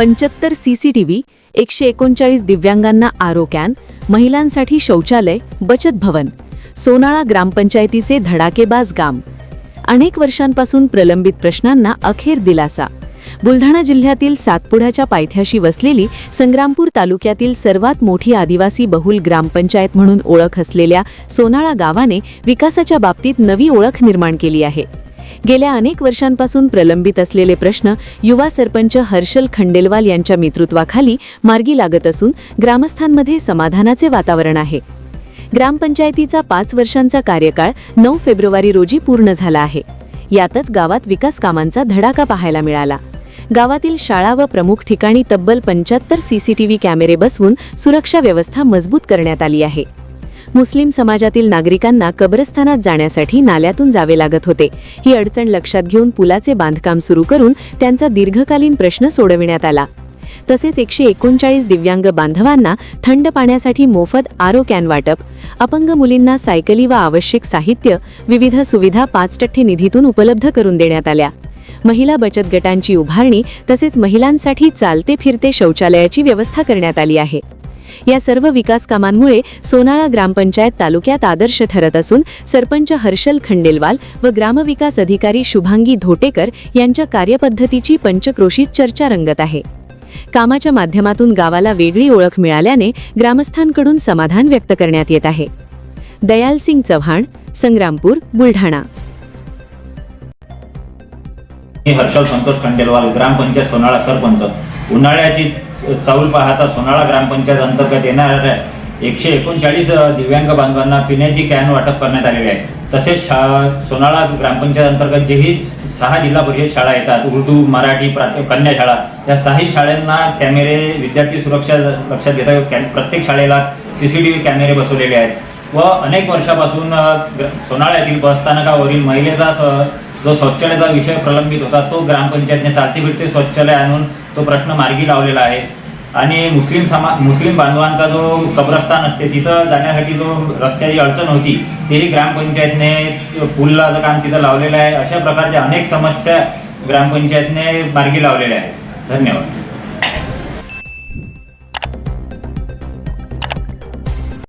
पंच्याहत्तर C C T V एकशे एकोणचाळीस दिव्यांगांना आरो कॅन महिलांसाठी शौचालय बचत भवन सोनाळा ग्रामपंचायतीचे धडाकेबाज गाम. अनेक वर्षांपासून प्रलंबित प्रश्नांना अखेर दिलासा. बुलढाणा जिल्ह्यातील सातपुड्याच्या पायथ्याशी वसलेली संग्रामपूर तालुक्यातील सर्वात मोठी आदिवासी बहुल ग्रामपंचायत म्हणून ओळख असलेल्या सोनाळा गावाने विकासाच्या बाबतीत नवी ओळख निर्माण केली आहे. गेल्या अनेक वर्षांपासून प्रलंबित असलेले प्रश्न युवा सरपंच हर्षल खंडेलवाल यांच्या नेतृत्वाखाली मार्गी लागत असून ग्रामस्थांमध्ये समाधानाचे वातावरण आहे. ग्रामपंचायतीचा पाच वर्षांचा कार्यकाळ नऊ फेब्रुवारी रोजी पूर्ण झाला आहे. यातच गावात विकास कामांचा धडाका पाहायला मिळाला. गावातील शाळा व प्रमुख ठिकाणी तब्बल पंच्याहत्तर सीसीटीव्ही कॅमेरे बसवून सुरक्षा व्यवस्था मजबूत करण्यात आली आहे. मुस्लिम समाजातील नागरिकांना कब्रस्थानात जाण्यासाठी नाल्यातून जावे लागत होते. ही अडचण लक्षात घेऊन पुलाचे बांधकाम सुरू करून त्यांचा दीर्घकालीन प्रश्न सोडविण्यात आला. तसेच एकशे एकोणचाळीस दिव्यांग बांधवांना थंड पाण्यासाठी मोफत आरो कॅन वाटप अपंग मुलींना सायकली व आवश्यक साहित्य विविध सुविधा पाच टक्के निधीतून उपलब्ध करून देण्यात आल्या. महिला बचत गटांची उभारणी तसेच महिलांसाठी चालते फिरते शौचालयाची व्यवस्था करण्यात आली आहे. या सर्व विकास कामांमुळे सोनाळा ग्रामपंचायत तालुक्यात आदर्श ठरत असून सरपंच हर्षल खंडेलवाल व ग्रामविकास अधिकारी शुभांगी धोटेकर यांच्या कार्यपद्धतीची पंचक्रोशीत चर्चा रंगत आहे. कामाच्या माध्यमातून गावाला वेगळी ओळख मिळाल्याने ग्रामस्थांकडून समाधान व्यक्त करण्यात येत आहे. दयालसिंग चव्हाण संग्रामपूर बुलढाणा. मी हर्षल संतोष खंडेलवाल ग्रामपंचायत सोनाळा सरपंच. उन्हाळ्याची चाऊल पाहता सोनाळा ग्रामपंचायत अंतर्गत येणाऱ्या एकशे एकोणचाळीस दिव्यांग बांधवांना पिण्याची कॅन वाटप करण्यात आलेली आहे. तसेच शा सोनाळा ग्रामपंचायत अंतर्गत जेही सहा जिल्हा परिषद शाळा येतात उर्दू मराठी प्राथ कन्या शाळा या सहाही शाळांना कॅमेरे विद्यार्थी सुरक्षा लक्षात घेता कॅ प्रत्येक शाळेला सी सी टी व्ही कॅमेरे बसवलेले आहेत. व अनेक वर्षापासून सोनाळ्यातील बसस्थानकावरील महिलेचा स- जो शौचालयाचा विषय प्रलंबित होता तो ग्रामपंचायतने चालते फिरते शौचालय आणून तो प्रश्न मार्गी लावलेला आहे. आणि मुस्लिम समा मुस्लिम बांधवांचा जो कब्रस्तान असते तिथं जाण्यासाठी जो रस्त्याची अडचण होती तेही ग्रामपंचायतने पुलाचं काम तिथं लावलेलं आहे. अशा प्रकारच्या अनेक समस्या ग्रामपंचायतने मार्गी लावलेल्या आहेत. धन्यवाद.